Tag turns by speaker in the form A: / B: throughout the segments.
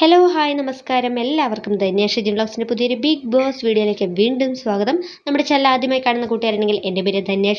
A: Hello hi നമസ്കാരം. എല്ലാവർക്കും Dhanya gym ബ്ലോഗ്സിന്റെ പുതിയൊരു ബിഗ് ബോസ് വീഡിയോയിലേക്ക് വീണ്ടും സ്വാഗതം. നമ്മുടെ ചാനൽ ആദ്യമായി കാണുന്ന കൂട്ടുകാരുണ്ടെങ്കിൽ എന്റെ പേര് Dhanya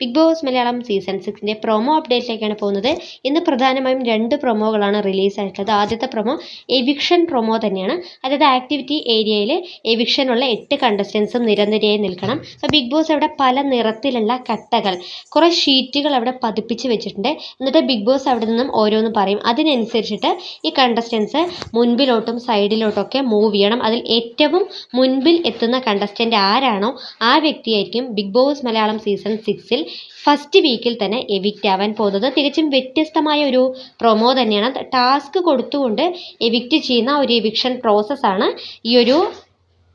A: Big Boss Malayalam season സിക്സിന്റെ promo അപ്ഡേറ്റിലേക്കാണ് പോകുന്നത്. ഇന്ന് പ്രധാനമായും രണ്ട് പ്രൊമോകളാണ് റിലീസായിട്ടുള്ളത് ആദ്യത്തെ പ്രൊമോ എവിക്ഷൻ പ്രൊമോ തന്നെയാണ്. അതായത് ആക്ടിവിറ്റി ഏരിയയിൽ എവിക്ഷനുള്ള എട്ട് കണ്ടസ്റ്റൻസും നിരനിരയായി നിൽക്കണം. അപ്പോൾ ബിഗ് ബോസ് അവിടെ പല നിറത്തിലുള്ള കട്ടകൾ കുറേ ഷീറ്റുകൾ അവിടെ പതിപ്പിച്ച് വെച്ചിട്ടുണ്ട്. എന്നിട്ട് ബിഗ് ബോസ് അവിടെ നിന്നും ഓരോന്ന് പറയും. അതിനനുസരിച്ചിട്ട് ഈ കണ്ടസ്റ്റൻസ് മുൻപിലോട്ടും സൈഡിലോട്ടൊക്കെ മൂവ് ചെയ്യണം. അതിൽ ഏറ്റവും മുൻപിൽ എത്തുന്ന കണ്ടസ്റ്റന്റ് ആരാണോ ആ വ്യക്തിയായിരിക്കും ബിഗ് ബോസ് മലയാളം സീസൺ സിക്സിൽ ഫസ്റ്റ് വീക്കിൽ തന്നെ എവിക്റ്റ് ആവാൻ പോകുന്നത്. തികച്ചും വ്യത്യസ്തമായ ഒരു പ്രൊമോ തന്നെയാണ്. ടാസ്ക് കൊടുത്തുകൊണ്ട് എവിക്റ്റ് ചെയ്യുന്ന ഒരു എവിക്ഷൻ പ്രോസസ്സാണ് ഈ ഒരു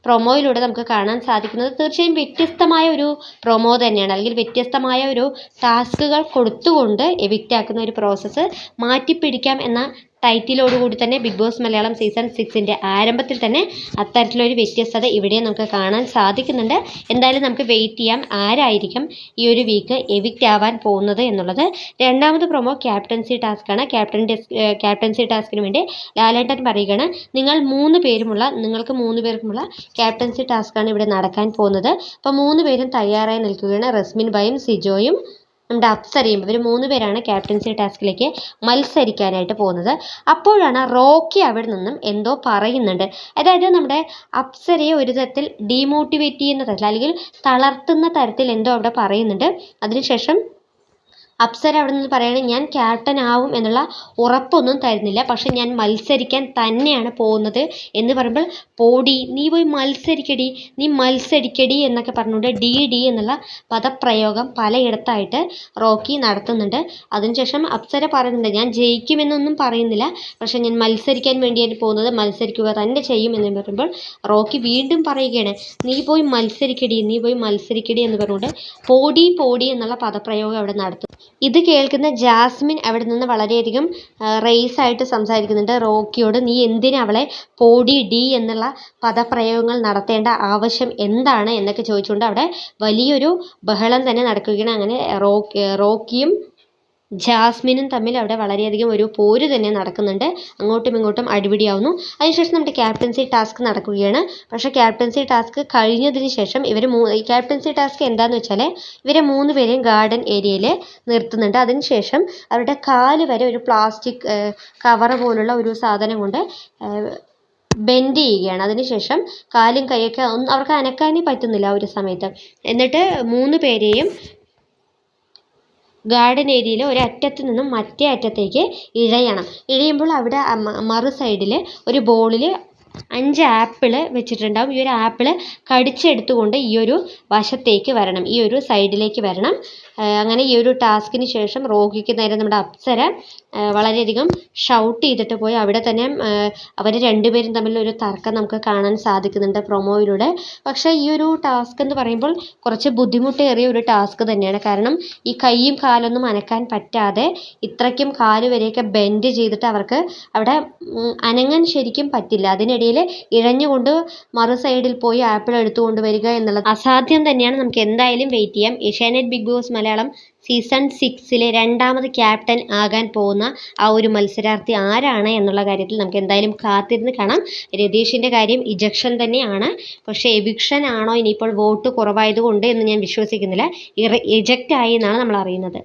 A: പ്രൊമോയിലൂടെ നമുക്ക് കാണാൻ സാധിക്കുന്നത്. തീർച്ചയായും വ്യത്യസ്തമായ ഒരു പ്രൊമോ തന്നെയാണ്. അല്ലെങ്കിൽ വ്യത്യസ്തമായ ഒരു ടാസ്കുകൾ കൊടുത്തുകൊണ്ട് എവിക്റ്റ് ആക്കുന്ന ഒരു പ്രോസസ്സ് മാറ്റിപ്പിടിക്കാം എന്ന ടൈറ്റിലോടുകൂടി തന്നെ ബിഗ് ബോസ് മലയാളം സീസൺ സിക്സിന്റെ ആരംഭത്തിൽ തന്നെ അത്തരത്തിലൊരു വ്യത്യസ്തത ഇവിടെ നമുക്ക് കാണാൻ സാധിക്കുന്നുണ്ട്. എന്തായാലും നമുക്ക് വെയിറ്റ് ചെയ്യാം. ആരായിരിക്കും ഈ ഒരു വീക്ക് എവിക്റ്റ് ആവാൻ പോകുന്നത് എന്നുള്ളത്. രണ്ടാമത് പ്രൊമോ ക്യാപ്റ്റൻസി ടാസ്ക്കാണ് ക്യാപ്റ്റൻ ക്യാപ്റ്റൻസി ടാസ്കിന് വേണ്ടി ലാലേട്ടൻ പറയുകയാണ് നിങ്ങൾ മൂന്ന് പേരുമുള്ള നിങ്ങൾക്ക് മൂന്ന് പേർക്കുമുള്ള ക്യാപ്റ്റൻസി ടാസ്ക്കാണ് ഇവിടെ നടക്കാൻ പോകുന്നത്. അപ്പോൾ മൂന്ന് പേരും തയ്യാറായി നിൽക്കുകയാണ് റസ്മിൻ ബയും സിജോയും. നമ്മുടെ അപ്സരയും ഇവർ മൂന്ന് പേരാണ് ക്യാപ്റ്റൻസി ടാസ്കിലേക്ക് മത്സരിക്കാനായിട്ട് പോകുന്നത്. അപ്പോഴാണ് റോക്കി അവിടെ നിന്നും എന്തോ പറയുന്നുണ്ട്. അതായത് നമ്മുടെ അപ്സരയെ ഒരു തരത്തിൽ ഡീമോട്ടിവേറ്റ് ചെയ്യുന്ന തരത്തിൽ അല്ലെങ്കിൽ തളർത്തുന്ന തരത്തിൽ എന്തോ അവിടെ പറയുന്നുണ്ട്. അതിനുശേഷം അപ്സര അവിടെ നിന്ന് പറയുകയാണ് ഞാൻ ക്യാപ്റ്റൻ ആവും എന്നുള്ള ഉറപ്പൊന്നും തരുന്നില്ല. പക്ഷെ ഞാൻ മത്സരിക്കാൻ തന്നെയാണ് പോകുന്നത് എന്ന് പറയുമ്പോൾ പോടി നീ പോയി മത്സരിക്കടി നീ മത്സരിക്കടി എന്നൊക്കെ പറഞ്ഞുകൊണ്ട് ഡി ഡി എന്നുള്ള പദപ്രയോഗം പലയിടത്തായിട്ട് റോക്കി നടത്തുന്നുണ്ട്. അതിനുശേഷം അപ്സര പറയുന്നുണ്ട് ഞാൻ ജയിക്കുമെന്നൊന്നും പറയുന്നില്ല. പക്ഷെ ഞാൻ മത്സരിക്കാൻ വേണ്ടിയാണ് പോകുന്നത്. മത്സരിക്കുക തന്നെ ചെയ്യും എന്ന് പറയുമ്പോൾ റോക്കി വീണ്ടും പറയുകയാണ് നീ പോയി മത്സരിക്കടി നീ പോയി മത്സരിക്കടി എന്ന് പറഞ്ഞുകൊണ്ട് പോടി പോടി എന്നുള്ള പദപ്രയോഗം അവിടെ നടത്തും ഇത് കേൾക്കുന്ന ജാസ്മിൻ അവിടെ നിന്ന് വളരെയധികം റേസ് ആയിട്ട് സംസാരിക്കുന്നുണ്ട്. റോക്കിയോട് നീ എന്തിനാ അവളെ പോടി ഡി എന്നുള്ള പദപ്രയോഗങ്ങൾ നടത്തേണ്ട ആവശ്യം എന്താണ്? എന്നൊക്കെ ചോദിച്ചുകൊണ്ട് അവിടെ വലിയൊരു ബഹളം തന്നെ നടക്കുകയാണ്. അങ്ങനെ റോക്കി റോക്കിയും ജാസ്മിനും തമ്മിൽ അവിടെ വളരെയധികം ഒരു പോര് തന്നെ നടക്കുന്നുണ്ട്. അങ്ങോട്ടും ഇങ്ങോട്ടും അടിപിടിയാവുന്നു. അതിനുശേഷം നമ്മുടെ ക്യാപ്റ്റൻസി ടാസ്ക് നടക്കുകയാണ്. പക്ഷേ ക്യാപ്റ്റൻസി ടാസ്ക് കഴിഞ്ഞതിന് ശേഷം ഇവർ മൂ ക്യാപ്റ്റൻസി ടാസ്ക് എന്താണെന്ന് വെച്ചാൽ ഇവരെ മൂന്ന് പേരെയും ഗാർഡൻ ഏരിയയിൽ നിർത്തുന്നുണ്ട്. അതിനുശേഷം അവരുടെ കാൽ വരെ ഒരു പ്ലാസ്റ്റിക് കവർ പോലുള്ള ഒരു സാധനം കൊണ്ട് ബെൻഡ് ചെയ്യുകയാണ്. അതിനുശേഷം കാലും കൈയൊക്കെ അവർക്ക് അനക്കാനേ പറ്റുന്നില്ല ആ ഒരു സമയത്ത്. എന്നിട്ട് മൂന്ന് പേരെയും ഗാർഡൻ ഏരിയയിൽ ഒരറ്റത്ത് നിന്നും മറ്റേ അറ്റത്തേക്ക് ഇഴയണം. ഇഴയുമ്പോൾ അവിടെ മറു സൈഡിൽ ഒരു ബോളിൽ അഞ്ച് ആപ്പിൾ വെച്ചിട്ടുണ്ടാവും. ഈ ഒരു ആപ്പിൾ കടിച്ചെടുത്തുകൊണ്ട് ഈ ഒരു വശത്തേക്ക് വരണം. ഈ ഒരു സൈഡിലേക്ക് വരണം. അങ്ങനെ ഈ ഒരു ടാസ്കിന് ശേഷം റോക്കിക്ക് നേരെ നമ്മുടെ അപ്സര. വളരെയധികം ഷൗട്ട് ചെയ്തിട്ട് പോയി. അവിടെ തന്നെ അവർ രണ്ടുപേരും തമ്മിൽ ഒരു തർക്കം നമുക്ക് കാണാൻ സാധിക്കുന്നുണ്ട് പ്രൊമോയിലൂടെ പക്ഷേ ഈ ഒരു ടാസ്ക് എന്ന് പറയുമ്പോൾ കുറച്ച് ബുദ്ധിമുട്ടേറിയ ഒരു ടാസ്ക് തന്നെയാണ്. കാരണം ഈ കൈയും കാലൊന്നും അനക്കാൻ പറ്റാതെ ഇത്രയ്ക്കും കാൽ വരെയൊക്കെ ബെൻഡ് ചെയ്തിട്ട് അവർക്ക് അവിടെ അനങ്ങാൻ ശരിക്കും പറ്റില്ല. അതിനിടയിൽ ഇഴഞ്ഞുകൊണ്ട് മറു സൈഡിൽ പോയി ആപ്പിൾ എടുത്തുകൊണ്ട് വരിക എന്നുള്ളത് അസാധ്യം തന്നെയാണ്. നമുക്ക് എന്തായാലും വെയിറ്റ് ചെയ്യാം. Asianet Big Boss Malayalam season സിക്സിലെ രണ്ടാമത് ക്യാപ്റ്റൻ ആകാൻ പോകുന്ന ആ ഒരു മത്സരാർത്ഥി ആരാണ് എന്നുള്ള കാര്യത്തിൽ നമുക്ക് എന്തായാലും കാത്തിരുന്ന് കാണാം. രതീഷിന്റെ കാര്യം ഇജക്ഷൻ തന്നെയാണ്. പക്ഷേ എവിക്ഷൻ ആണോ ഇനിയിപ്പോൾ വോട്ട് കുറവായതുകൊണ്ട് എന്ന് ഞാൻ വിശ്വസിക്കുന്നില്ല. ഇജക്റ്റ് ആയി എന്നാണ് നമ്മൾ അറിയുന്നത്.